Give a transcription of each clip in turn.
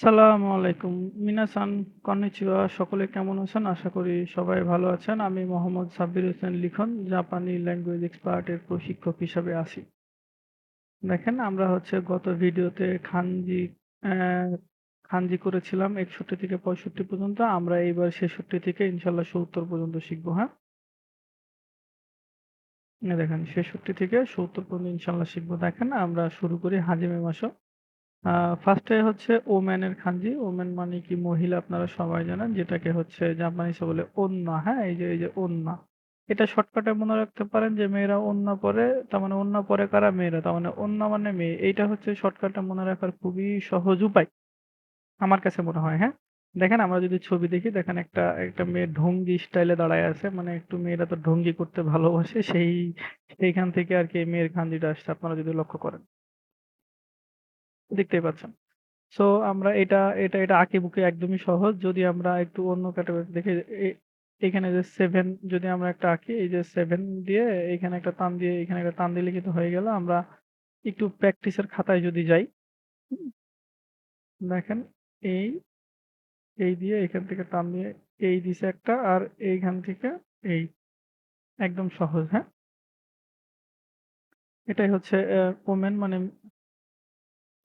সালামু আলাইকুম। মিনাসান, কন্নিচিওয়া। সকলে কেমন আছেন? আশা করি সবাই ভালো আছেন। আমি মোহাম্মদ সাব্বির হোসেন লিখন, জাপানি ল্যাঙ্গুয়েজ এক্সপার্ট এর প্রশিক্ষক হিসাবে আছি। দেখেন আমরা হচ্ছে গত ভিডিওতে খানজি খানজি করেছিলাম ৬১ থেকে ৬৫ পর্যন্ত। আমরা এইবার ৬৬ থেকে ইনশাআল্লাহ ৭০ পর্যন্ত শিখব, হ্যাঁ? দেখেন ৬৬ থেকে ৭০ পর্যন্ত ইনশাআল্লাহ শিখব। দেখেন আমরা শুরু করি হাজিমে মাসো। ফার্স্ট হচ্ছে ওমেন এর খানজি। ওমেন মানে কি মহিলা আপনারা সবাই জানেন। যেটাকে হচ্ছে জাপানিজে বলে ওন্না, হ্যাঁ? এই যে এই যে ওন্না। এটা শর্টকাটে মনে রাখতে পারেন যে মেয়েরা ওন্না পরে, তার মানে ওন্না পরে কারা? মেয়েরা। তার মানে ওন্না মানে মেয়ে। এইটা হচ্ছে শর্টকাটে মনে রাখার খুবই সহজ উপায়। আমার কাছে মনে হয়, হ্যাঁ? দেখেন আমরা যদি ছবি দেখি দেখেন একটা একটা মেয়ে ঢঙ্গি স্টাইলে দাঁড়ায় আছে। মানে একটু মেয়েরা তো ঢঙ্গি করতে ভালোবাসে। সেই সেইখান থেকে আর কি মেয়ের খানজিটা আসছে আপনারা যদি লক্ষ্য করেন। দেখতেই পাচ্ছেন। সো আমরা এটা এটা এটা আঁকিবুকি একদমই সহজ। যদি আমরা একটু অন্য ক্যাটেগরি দেখি এখানে যে 7 যদি আমরা একটা আঁকি, এই যে 7 দিয়ে এখানে একটা টান দিয়ে এখানে একটা টান দিলে কিন্তু হয়ে গেল। আমরা একটু প্র্যাকটিসের খাতায় যদি যাই, হুম? দেখেন এই, এই দিয়ে এখান থেকে টান দিয়ে এই দিছে একটা আর এইখান থেকে এই। একদম সহজ, হ্যাঁ? এটাই হচ্ছে অ্যা ওমেন মানে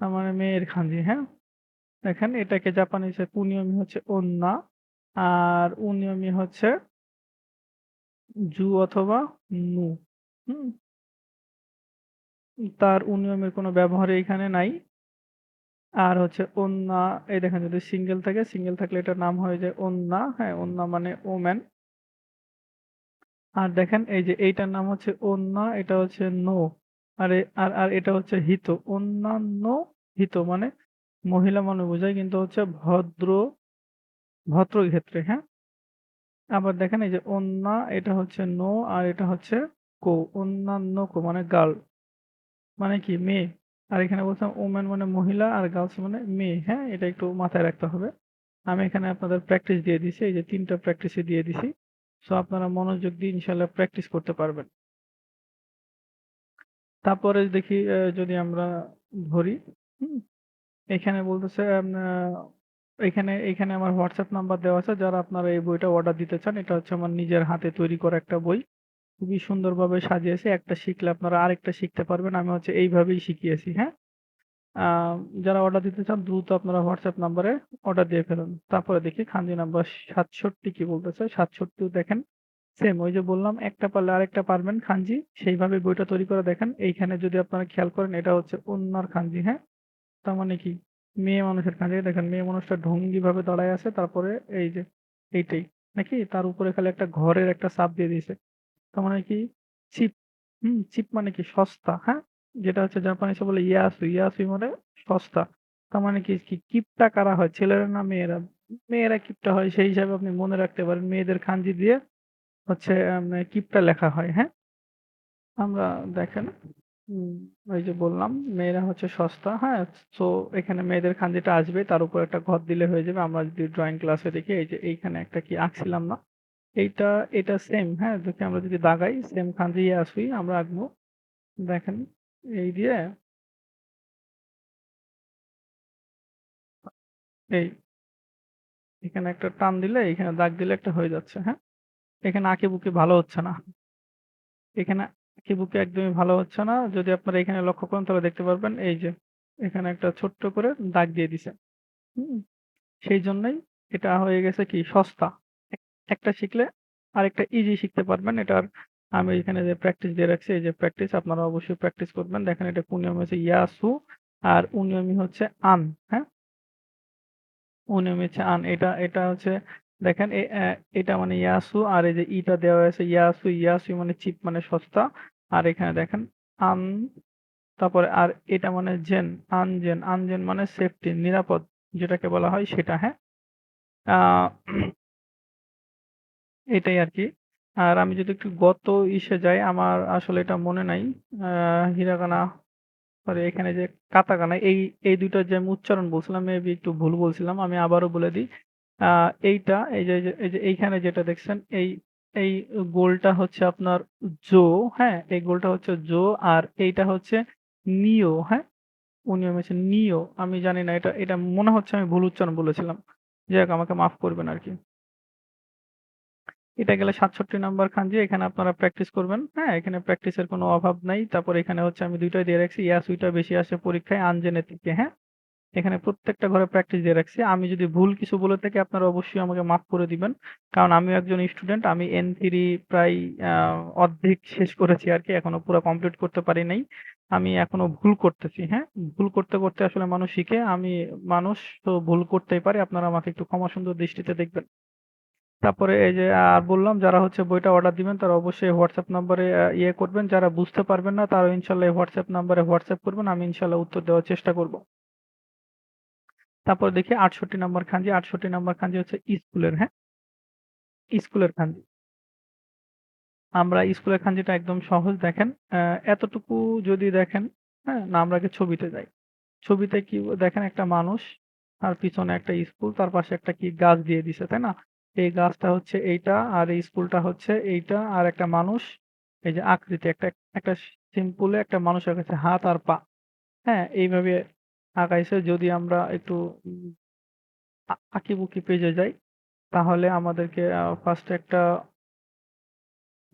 মানে মেয়ের খানজি, হ্যাঁ? দেখেন এটাকে জাপানিজে কুনিওমি হচ্ছে ওন্না আর উনিওমি হচ্ছে জু অথবা নু, হুম? তার উনিয়মের কোনো ব্যবহার এখানে নাই। আর হচ্ছে ওন্না এই দেখেন যদি সিঙ্গেল থাকে, সিঙ্গেল থাকলে এটার নাম হয়ে যায় ওন্না, হ্যাঁ? ওন্না মানে ওমেন। আর দেখেন এই যে এইটার নাম হচ্ছে ওন্না, এটা হচ্ছে নো। আর আর আর এটা হচ্ছে হিত অন্যান্য হিত মানে মহিলা মানে বোঝায় কিন্তু হচ্ছে ভদ্র ভদ্র ক্ষেত্রে, হ্যাঁ? আবার দেখেন এই যে ওন্না এটা হচ্ছে নো আর এটা হচ্ছে কো। অন্যান্য কো মানে গার্ল। মানে কি? মেয়ে। আর এখানে বলছিলাম ওমেন মানে মহিলা আর গার্লস মানে মেয়ে, হ্যাঁ? এটা একটু মাথায় রাখতে হবে। আমি এখানে আপনাদের প্র্যাকটিস দিয়ে দিছি। এই যে ৩ টা প্র্যাকটিসই দিয়ে দিছি। সো আপনারা মনোযোগ দিয়ে ইনশাআল্লাহ প্র্যাকটিস করতে পারবেন। তারপরে দেখি যদি আমরা ধরি, হুম? এখানে বলতেছে এখানে এখানে আমার WhatsApp নাম্বার দেওয়া আছে। যারা আপনারা এই বইটা অর্ডার দিতে চান, এটা হচ্ছে আমার নিজের হাতে তৈরি করা একটা বই। খুবই সুন্দরভাবে সাজিয়েছি। একটা শিখলে আপনারা আরেকটা শিখতে পারবেন। আমি হচ্ছে এইভাবেই শিখিয়েছি, হ্যাঁ? যারা অর্ডার দিতে চান দ্রুত আপনারা WhatsApp নাম্বারে অর্ডার দিয়ে ফেলুন। তারপরে দেখি খানজি নাম্বার ৬৭ কি বলতেছে? ৬৭ দেখেন সেম ওই যে বললাম একটা পারলে আরেকটা পারবেন খানজি। সেইভাবে বইটা তৈরি করে দেখেন। এইখানে যদি আপনারা খেয়াল করেন এটা হচ্ছে ওন্নার খানজি, হ্যাঁ? তার মানে কি? মেয়ে মানুষের খানজি। দেখেন মেয়ে মানুষটা ঢঙ্গিভাবে দাঁড়ায় আছে। তারপরে এই যে এইটাই, নাকি? তার উপরে খালি একটা ঘরের একটা সাপ দিয়ে দিয়েছে। তার মানে কি? চিপ, হুম? চিপ মানে কি? সস্তা, হ্যাঁ? যেটা হচ্ছে জাপানিজে বলে ইয়াসু। ইয়াসুই মানে সস্তা। তার মানে কি? কি কিপটা কারা হয়? ছেলেরা না মেয়েরা? মেয়েরা কিপটা হয়। সেই হিসাবে আপনি মনে রাখতে পারেন। মেয়েদের খানজি দিয়ে হচ্ছে আম কিপটা লেখা হয়, হ্যাঁ? আমরা দেখেন ওই যে বললাম মেয়েরা হচ্ছে সস্তা, হ্যাঁ? সো এখানে মেয়েদের খানজিটা আসবে তার উপর একটা ঘর দিলে হয়ে যাবে। আমরা যদি ড্রইং ক্লাসে দেখি এই যে এইখানে একটা কি আঁকছিলাম না? এইটা এটা সেম, হ্যাঁ? দেখি আমরা যদি দাগাই সেম খানজি ইয়াসুই আমরা আঁকবো। দেখেন এই দিয়ে এই। এখানে একটা টান দিলে এখানে দাগ দিলে একটা হয়ে যাচ্ছে, হ্যাঁ? এখানে আঁকিবুকি ভালো হচ্ছে না। এখানে আঁকিবুকি একদমই ভালো হচ্ছে না। যদি আপনারা এখানে লক্ষ্য করেন তাহলে দেখতে পারবেন এই যে এখানে একটা ছোট্ট করে দাগ দিয়ে দিছে। হুম? সেইজন্যই এটা হয়ে গেছে কি? সস্তা। একটা শিখলে আরেকটা ইজি শিখতে পারবেন। এটার আমি এখানে যে প্র্যাকটিস দিয়ে রাখছি এই যে প্র্যাকটিস আপনারা অবশ্যই প্র্যাকটিস করবেন। দেখেন এটা কুনিয়মি হচ্ছে ইয়াসু আর উনিয়মি হচ্ছে আন, হ্যাঁ? উনিয়মি হচ্ছে আন। এটা এটা হচ্ছে দেখেন এটা মানে ইয়াসু আর এই যে ইটা দেওয়া আছে ইয়াসু, ইয়াসুই মানে চিপ মানে সস্তা। আর এখানে দেখেন আন তারপরে আর এটা মানে জেন, আনজেন, আনজেন মানে সেফটি নিরাপদ যেটাকে বলা হয় সেটা, হ্যাঁ? এটাই আরকি। আর আমি যদি একটু গত ইসে যাই আমার আসলে এটা মনে নাই। আ হিরাগানা সরি এখানে যে কাতাকানা এই এই ২ টার যে আমি উচ্চারণ বলছিলাম মেবি একটু ভুল বলছিলাম। আমি আবারও বলে দিই। এইটা এই যে এই যে এইখানে যেটা দেখছেন এই এই গোলটা হচ্ছে আপনার জো, হ্যাঁ? এই গোলটা হচ্ছে জো আর এইটা হচ্ছে নিও, হ্যাঁ? উনিয়ম হচ্ছে নিও আমি জানি না এটা এটা মনে হচ্ছে আমি ভুল উচ্চারণ বলেছিলাম যাই হোক আমাকে মাফ করবেন আর কি এটা গেলে সাতষট্টি নাম্বার খাঞ্জি এখানে আপনারা প্র্যাকটিস করবেন হ্যাঁ এখানে প্র্যাকটিসের কোনো অভাব নাই তারপর এখানে হচ্ছে আমি দুইটাই দিয়ে রাখছি ইয়াস উইটা বেশি আসে পরীক্ষায় আনজেনে থেকে হ্যাঁ এখানে প্রত্যেকটা ঘরে প্র্যাকটিস দিয়ে রাখছি। আমি যদি ভুল কিছু বলে থাকি, আপনারা অবশ্যই আমাকে মাফ করে দিবেন। কারণ আমিও একজন স্টুডেন্ট আমি এন থ্রি প্রায় অর্ধেক শেষ করেছি আর কি, এখনও পুরো কমপ্লিট করতে পারি নাই। আমি এখনও ভুল করতেছি হ্যাঁ? ভুল করতে করতে আসলে মানুষ শিখে, আমি মানুষ, তো ভুল করতেই পারে। আপনারা আমাকে একটু ক্ষমা সুন্দর দৃষ্টিতে দেখবেন। তারপরে এই যে, আর বললাম, যারা হচ্ছে বইটা অর্ডার দিবেন, তারা অবশ্যই হোয়াটসঅ্যাপ নাম্বারে ইয়ে করবেন। যারা বুঝতে পারবেন না তারা ইনশাল্লাহ হোয়াটসঅ্যাপ নাম্বারে হোয়াটসঅ্যাপ করবেন। আমি ইনশাল্লাহ উত্তর দেওয়ার চেষ্টা করব। তারপর দেখি আটষট্টি নম্বর খাঞ্জি আটষট্টি নম্বর খাঞ্জি হচ্ছে স্কুলের হ্যাঁ? স্কুলের খাঞ্জি আমরা স্কুলের খাঞ্জিটা একদম সহজ দেখেন এতটুকু যদি দেখেন হ্যাঁ না, আমরা ছবিতে যাই। ছবিতে কি দেখেন একটা মানুষ আর পিছনে একটা স্কুল, তার পাশে একটা কি গাছ দিয়ে দিছে, তাই না? এই গাছটা হচ্ছে এইটা, আর এই স্কুলটা হচ্ছে এইটা, আর একটা মানুষ, এই যে আকৃতি, একটা একটা সিম্পলে একটা মানুষের কাছে হাত আর পা হ্যাঁ এইভাবে আঁকাইছে যদি আমরা একটু আঁকিবুকি পেজে যাই, তাহলে আমাদেরকে ফার্স্টে একটা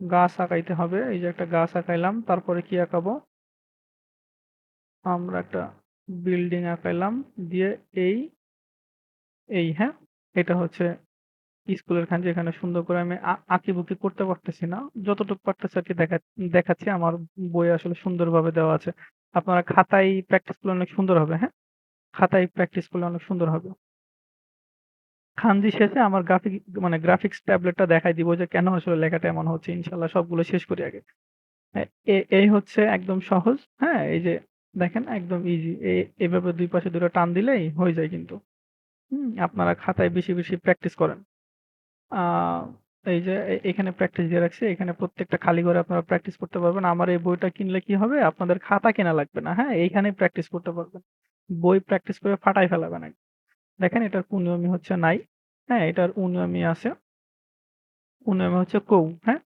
গাছ আঁকাইতে হবে। এই যে একটা গাছ আঁকাইলাম, তারপরে কি আঁকাবো? আমরা একটা বিল্ডিং আঁকাইলাম, দিয়ে এই এই হ্যাঁ? এটা হচ্ছে স্কুলের খান, যেখানে সুন্দর করে আমি আঁকিবুকি করতে পারতেছি না। যতটুকু পারতেছি আর কি দেখা, দেখাচ্ছি, আমার বই আসলে সুন্দরভাবে দেওয়া আছে। আপনারা খাতায় প্র্যাকটিস করলে অনেক সুন্দর হবে হ্যাঁ? খাতায় প্র্যাকটিস করলে অনেক সুন্দর হবে। খানজি শেষে আমার গ্রাফিক মানে গ্রাফিক্স ট্যাবলেটটা দেখাই দিব যে কেন আসলে লেখাটা এমন হচ্ছে। ইনশাল্লাহ সবগুলো শেষ করি আগে। এ- এই হচ্ছে একদম সহজ হ্যাঁ? এই যে দেখেন একদম ইজি এভাবে দুই পাশে দুটো টান দিলেই হয়ে যায় কিন্তু। হুম, আপনারা খাতায় বেশি বেশি প্র্যাকটিস করেন। এই যে এখানে প্র্যাকটিস দিয়ে রাখছি। এখানে প্রত্যেকটা খালি ঘরে আপনারা প্র্যাকটিস করতে পারবেন। আমার এই বইটা কিনলে কি হবে? আপনাদের খাতা কেনা লাগবে না হ্যাঁ? এইখানে প্র্যাকটিস করতে পারবেন। বই প্র্যাকটিস করে ফাটাই ফেলাবেন একদম। দেখেন, এটার কুনিয়মি হচ্ছে নাই হ্যাঁ? এটার উনিয়মি আছে। উনিয়মি হচ্ছে কৌ হ্যাঁ?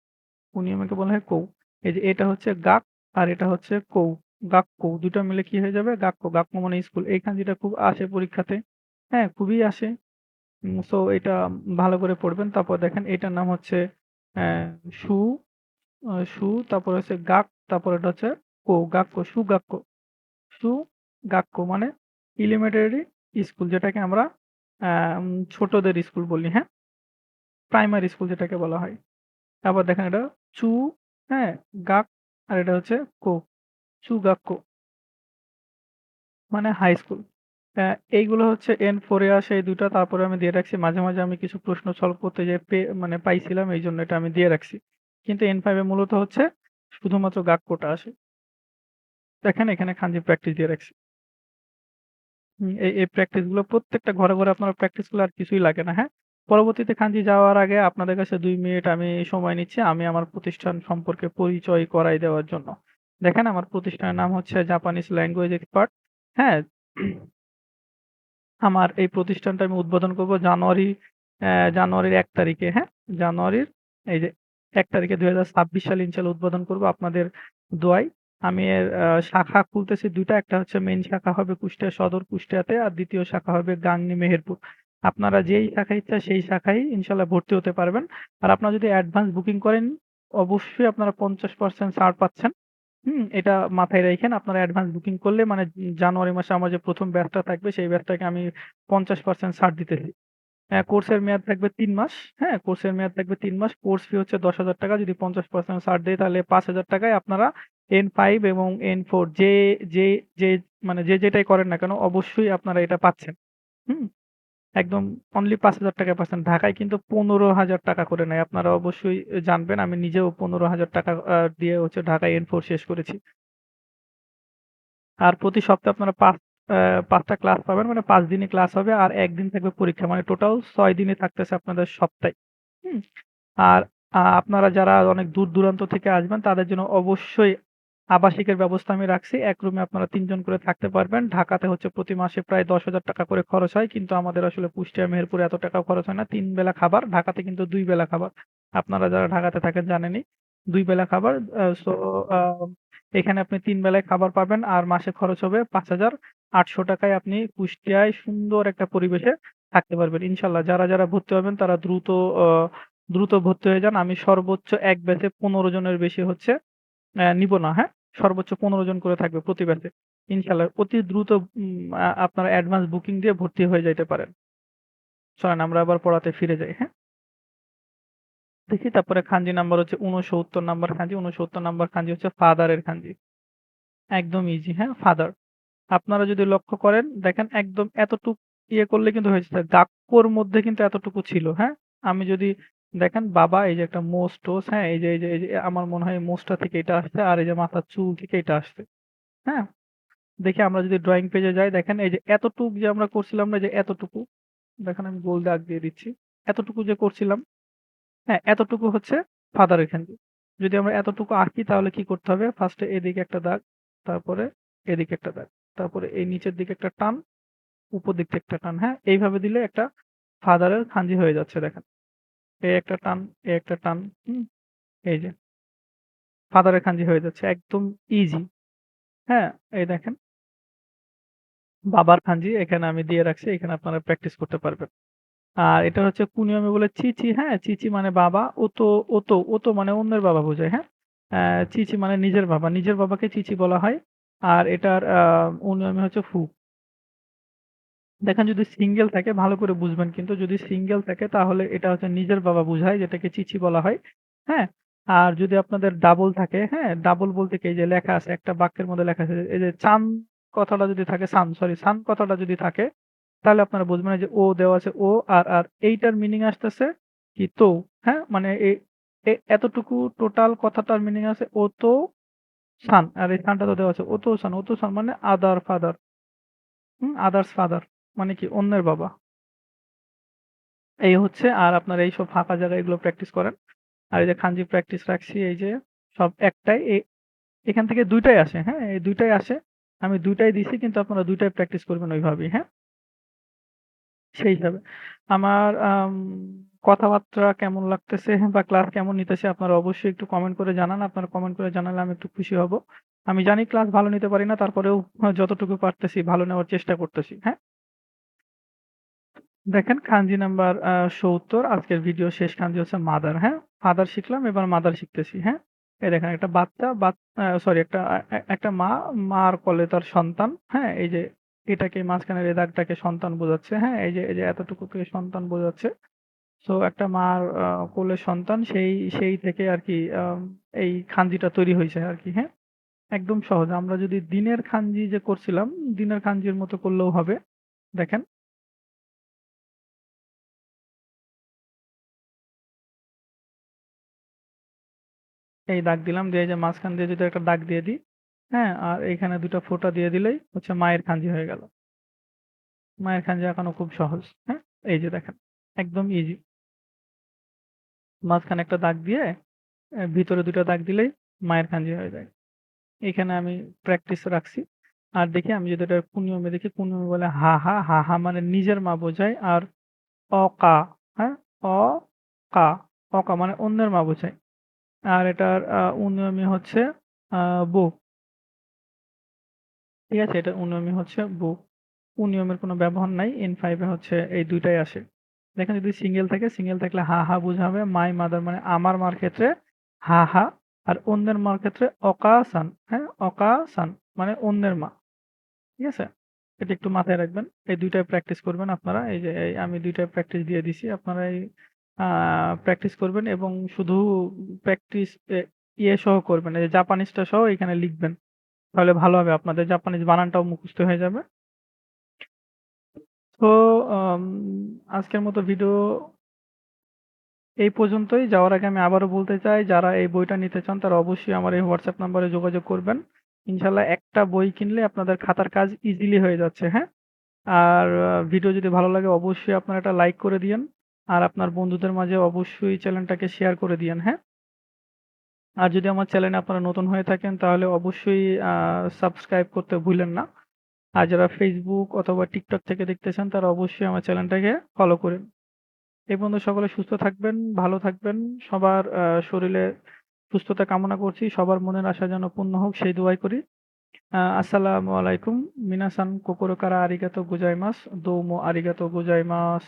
উনিয়মিকে বলা হয় কৌ। এই যে, এটা হচ্ছে গাক আর এটা হচ্ছে কৌ। গাক কৌ দুটো মিলে কি হয়ে যাবে? গাক্কো গাক্কো মানে স্কুল। এইখান যেটা খুব আসে পরীক্ষাতে হ্যাঁ? খুবই আসে। সো এটা ভালো করে পড়বেন। তারপর দেখেন এটার নাম হচ্ছে সু সু, তারপর হচ্ছে গাক তারপর এটা হচ্ছে কো, গাক্কো, সু গাক্কো। সু, গাক্কো মানে এলিমেন্টারি স্কুল যেটাকে আমরা ছোটদের স্কুল বলি হ্যাঁ? প্রাইমারি স্কুল যেটাকে বলা হয়। তারপর দেখেন এটা চু হ্যাঁ গাক আর এটা হচ্ছে কো, চু, গাক্কো। মানে হাই স্কুল আহ, এইগুলো হচ্ছে এন ফোরে আসে এই দুটো তারপরে আমি দিয়ে রাখছি মাঝে মাঝে আমি কিছু প্রশ্ন সলভ করতে যে পে মানে পাইছিলাম এই জন্য এটা আমি দিয়ে রাখছি। কিন্তু এন ফাইভে মূলত হচ্ছে শুধুমাত্র গাক্কোটা আসে। দেখেন এখানে খানজি প্র্যাকটিস দিয়ে রাখছি। এই এই প্র্যাকটিসগুলো প্রত্যেকটা ঘরে ঘরে আপনারা প্র্যাকটিস আর কিছুই লাগে না হ্যাঁ? পরবর্তীতে খানজি যাওয়ার আগে আপনাদের কাছে দুই মিনিট আমি সময় নিচ্ছি আমি আমার প্রতিষ্ঠান সম্পর্কে পরিচয় করাই দেওয়ার জন্য। দেখেন আমার প্রতিষ্ঠানের নাম হচ্ছে জাপানিজ ল্যাঙ্গুয়েজ এক্সপার্ট হ্যাঁ? আমার এই প্রতিষ্ঠানটা আমি উদ্বোধন করব জানুয়ারি জানুয়ারির এক তারিখে হ্যাঁ? জানুয়ারির, এই যে এক তারিখে দুই হাজার ছাব্বিশ সালে ইনশাল্লাহ উদ্বোধন করব আপনাদের দোয়ায়। আমি এর শাখা খুলতেছি দুইটা, একটা হচ্ছে মেইন শাখা হবে কুষ্টিয়া সদর কুষ্টিয়াতে আর দ্বিতীয় শাখা হবে গাংনী মেহেরপুর। আপনারা যেই শাখা ইচ্ছা সেই শাখায় ইনশাল্লাহ ভর্তি হতে পারবেন। আর আপনারা যদি অ্যাডভান্স বুকিং করেন, অবশ্যই আপনারা পঞ্চাশ পার্সেন্ট ছাড় পাচ্ছেন। হুম, এটা মাথায় রাখেন, আপনারা অ্যাডভান্স বুকিং করলে মানে জানুয়ারি মাসে আমার যে প্রথম ব্যাচটা থাকবে, সেই ব্যাচটাকে আমি পঞ্চাশ পার্সেন্ট ছাড় দিতেছি হ্যাঁ কোর্সের মেয়াদ থাকবে তিন মাস। হ্যাঁ কোর্সের মেয়াদ থাকবে তিন মাস। কোর্স ফি হচ্ছে দশ হাজার টাকা। যদি পঞ্চাশ পার্সেন্ট ছাড় দেয়, তাহলে পাঁচ হাজার টাকায় আপনারা এন ফাইভ এবং এন ফোর যে যে যে মানে যে যেটাই করেন না কেন, অবশ্যই আপনারা এটা পাচ্ছেন। হুম একদম অনলি পাঁচ হাজার টাকা পাচ্ছেন ঢাকায় কিন্তু পনেরো হাজার টাকা করে নেয়। আপনারা অবশ্যই জানবেন, আমি নিজেও পনেরো হাজার টাকা দিয়ে হচ্ছে ঢাকায় এন ফোর শেষ করেছি। আর প্রতি সপ্তাহে আপনারা পাঁচ পাঁচটা ক্লাস পাবেন মানে পাঁচ দিনই ক্লাস হবে আর একদিন থাকবে পরীক্ষা। মানে টোটাল ছয় দিনই থাকতেছে আপনাদের সপ্তাহে। হুম। আর আপনারা যারা অনেক দূর দূরান্ত থেকে আসবেন, তাদের জন্য অবশ্যই আবাসিকের ব্যবস্থা আমি রাখছি। এক রুমে আপনারা তিনজন করে থাকতে পারবেন। ঢাকাতে হচ্ছে প্রতি মাসে প্রায় দশ হাজার টাকা করে খরচ হয়। কিন্তু আমাদের আসলে কুষ্টিয়া মেহেরপুরে এত টাকা খরচ হয় না। তিন বেলা খাবার ঢাকাতে কিন্তু দুই বেলা খাবার। আপনারা যারা ঢাকাতে থাকেন জানেনই দুই বেলা খাবার। সো এখানে আপনি তিন বেলায় খাবার পাবেন আর মাসে খরচ হবে পাঁচ হাজার আটশো টাকায় আপনি কুষ্টিয়ায় সুন্দর একটা পরিবেশে থাকতে পারবেন। ইনশাল্লাহ যারা, যারা ভর্তি হবেন তারা দ্রুত দ্রুত ভর্তি হয়ে যান। আমি সর্বোচ্চ এক ব্যাচে ১৫ জনের বেশি হচ্ছে নিব না, হ্যাঁ? সর্বোচ্চ ১৫ জন করে থাকবে প্রতি ব্যাচে। ইনশাআল্লাহ অতি দ্রুত আপনারা অ্যাডভান্স বুকিং দিয়ে ভর্তি হয়ে যাইতে পারেন। চলেন আমরা আবার পড়াতে ফিরে যাই, হ্যাঁ? দেখি তারপরে খানজি নাম্বার হচ্ছে ৬৯ নাম্বার খানজি। ৬৯ নাম্বার খানজি হচ্ছে ফাদার এর খানজি। একদম ইজি, হ্যাঁ? ফাদার। আপনারা যদি লক্ষ্য করেন দেখেন একদম এতটুকু ইয়ে করলে কিন্তু হয়ে যেত। গাক্কোর মধ্যে কিন্তু এতটুকু ছিল, হ্যাঁ? আমি যদি দেখেন বাবা এই যে একটা মোষ-টোষ, হ্যাঁ? এই যে, এই যে, এই যে আমার মনে হয় মোষটা থেকে এটা আসছে আর এই যে মাথার চুল থেকে এটা আসছে, হ্যাঁ? দেখি আমরা যদি ড্রয়িং পেজে যাই দেখেন এই যে এতটুক যে আমরা করছিলাম না যে এতটুকু, দেখেন আমি গোল দাগ দিয়ে দিচ্ছি। এতটুকু যে করছিলাম, হ্যাঁ? এতটুকু হচ্ছে ফাদারের খানজি। যদি আমরা এতটুকু আঁকি তাহলে কি করতে হবে? ফার্স্টে এদিকে একটা দাগ, তারপরে এদিকে একটা দাগ, তারপরে এই নিচের দিকে একটা টান, উপর দিক থেকে একটা টান, হ্যাঁ? এইভাবে দিলে একটা ফাদারের খাঞ্জি হয়ে যাচ্ছে দেখেন। একটা টান, এই একটা টান? এই যে। ফাদারের খানজি হয়ে যাচ্ছে একদম ইজি, হ্যাঁ? এই দেখেন। বাবার খানজি এখানে আমি দিয়ে রাখছি। এখানে আপনারা প্র্যাকটিস করতে পারবেন। আর এটা হচ্ছে কুনিয়মে বলে চিচি, হ্যাঁ? চিচি মানে বাবা, ও তো ও তো ও তো মানে অন্যের বাবা বোঝায়, হ্যাঁ? চিচি মানে নিজের বাবা। নিজের বাবাকে চিচি বলা হয়। আর এটার আ উনিয়মে হচ্ছে ফু। দেখেন যদি সিঙ্গেল থাকে ভালো করে বুঝবেন কিন্তু যদি সিঙ্গেল থাকে তাহলে এটা হচ্ছে নিজের বাবা বুঝায় যেটাকে চিচি বলা হয়, হ্যাঁ? আর যদি আপনাদের ডাবল থাকে, হ্যাঁ? ডাবল বলতে কি যে লেখা আছে একটা বাক্যের মধ্যে লেখা আছে এই যে চান কথাটা যদি থাকে সান সরি সান কথাটা যদি থাকে তাহলে আপনারা বুঝবেন যে ও দেওয়া আছে ও আর, আর এইটার মিনিং আসতেছে কি তো, হ্যাঁ? মানে এতটুকু টোটাল কথাটার মিনিং আছে ও তো সান আর এই সানটা তো দেওয়া আছে ও তো সান, ও তো সান মানে আদার ফাদার। হুম? আদার্স ফাদার মানে কি অন্যের বাবা। এই হচ্ছে আর আপনারা এইসব ফাঁকা জায়গায় এগুলো প্র্যাকটিস করেন। আর এই যে খানজি প্র্যাকটিস রাখছি এই যে সব একটাই এখান থেকে ২ টাই আসে, হ্যাঁ? এই ২ টাই আসে। আমি ২ টাই দিছি কিন্তু আপনারা ২ টাই প্র্যাকটিস করবেন ওইভাবেই, হ্যাঁ? সেই হিসাবে। আমার আম কথাবার্তা কেমন লাগতেছে বা ক্লাস কেমন নিতেছে আপনারা অবশ্যই একটু কমেন্ট করে জানান। আপনারা কমেন্ট করে জানালে আমি একটু খুশি হব। আমি জানি ক্লাস ভালো নিতে পারি না তারপরেও যতটুকু পারতেছি ভালো নেওয়ার চেষ্টা করতেছি, হ্যাঁ? দেখেন কাঞ্জি নাম্বার ৭০ আজকের ভিডিও শেষ খানজি হচ্ছে মাদার, হ্যাঁ? ফাদার শিখলাম এবার মাদার শিখতেছি, হ্যাঁ? এই দেখেন একটা বাচ্চা সরি একটা একটা মা, মার কোলে তার সন্তান, হ্যাঁ? এই যে এটাকে মাঝখানের এই দাগটাকে সন্তান বোঝাচ্ছে, হ্যাঁ? এই যে এই যে এতটুকুকে সন্তান বোঝাচ্ছে। সো একটা মার আ কোলে সন্তান সেই সেই থেকে আরকি আম এই খানজিটা তৈরি হইছে আরকি, হ্যাঁ? একদম সহজ। আমরা যদি দিনের খানজি যে করছিলাম, দিনের খানজির মতো করলেও হবে। দেখেন। এই দাগ দিলাম দিয়ে যে মাঝখান দিয়ে যদি একটা দাগ দিয়ে দিই, হ্যাঁ? আর এইখানে ২ টা ফোঁটা দিয়ে দিলেই হচ্ছে মায়ের খাঞ্জি হয়ে গেল। মায়ের খাঞ্জি আঁকানো খুব সহজ, হ্যাঁ? এই যে দেখেন একদম ইজি। মাঝখানে একটা দাগ দিয়ে ভিতরে ২ টা দাগ দিলেই মায়ের খাঞ্জি হয়ে যায়। এখানে আমি প্র্যাকটিস রাখছি। আর দেখি আমি যদি এটা কুনিয়মে দেখি কুনিয়মে বলে হা, হা, হা, হা মানে নিজের মা বোঝায় আর অকা, হ্যাঁ? অ-কা, অকা মানে অন্যের মা বোঝায়। আর এটার উনিয়মে হচ্ছে আ বু। ঠিক আছে? এটার উনিয়মে হচ্ছে বু। উনিয়মের কোনো ব্যবহার নাই। N5 এ হচ্ছে এই ২ টাই আসে। দেখেন যদি সিঙ্গেল থাকে, সিঙ্গেল থাকলে হা, হা বুঝাবে। মাই মাদার মানে আমার মার ক্ষেত্রে হা, হা আর অন্যের মার ক্ষেত্রে অকা-সান, হ্যাঁ? অকা-সান মানে অন্যের মা। ঠিক আছে? এটা একটু মাথায় রাখবেন। এই দুইটাই প্র্যাকটিস করবেন আপনারা। এই যে আমি দুইটাই প্র্যাকটিস দিয়ে দিছি। আপনারা এই প্র্যাকটিস করবেন এবং শুধু প্র্যাকটিস ইয়ে সহ করবেন। এই যে জাপানিজটা সহ এখানে লিখবেন। তাহলে ভালো হবে আপনাদের জাপানিজ বানানটাও মুখস্থ হয়ে যাবে। তো আজকের মতো ভিডিও এই পর্যন্তই। যাওয়ার আগে আমি আবারও বলতে চাই যারা এই বইটা নিতে চান তারা অবশ্যই আমার এই হোয়াটসঅ্যাপ নাম্বারে যোগাযোগ করবেন। ইনশাআল্লাহ একটা বই কিনলে আপনাদের খাতার কাজ ইজিলি হয়ে যাচ্ছে, হ্যাঁ? আর ভিডিও যদি ভালো লাগে অবশ্যই আপনারা একটা লাইক করে দিয়েন। আর আপনার বন্ধুদের মাঝে অবশ্যই চ্যানেলটাকে শেয়ার করে দিয়েন, হ্যাঁ? আর যদি আমার চ্যানেলে আপনারা নতুন হয়ে থাকেন তাহলে অবশ্যই সাবস্ক্রাইব করতে ভুলেন না। আর যারা ফেসবুক অথবা টিকটক থেকে দেখতেছেন তারা অবশ্যই আমার চ্যানেলটাকে ফলো করেন। এই পর্যন্ত সকলে সুস্থ থাকবেন, ভালো থাকবেন। সবার শরীরে সুস্থতা কামনা করছি। সবার মনের আশা যেন পূর্ণ হোক সেই দোয়াই করি। আসসালামু আলাইকুম। মিনাসান কোকোরো কারা আরিগাতো গোজাইমাস। দোউমো আরিগাতো গোজাইমাস।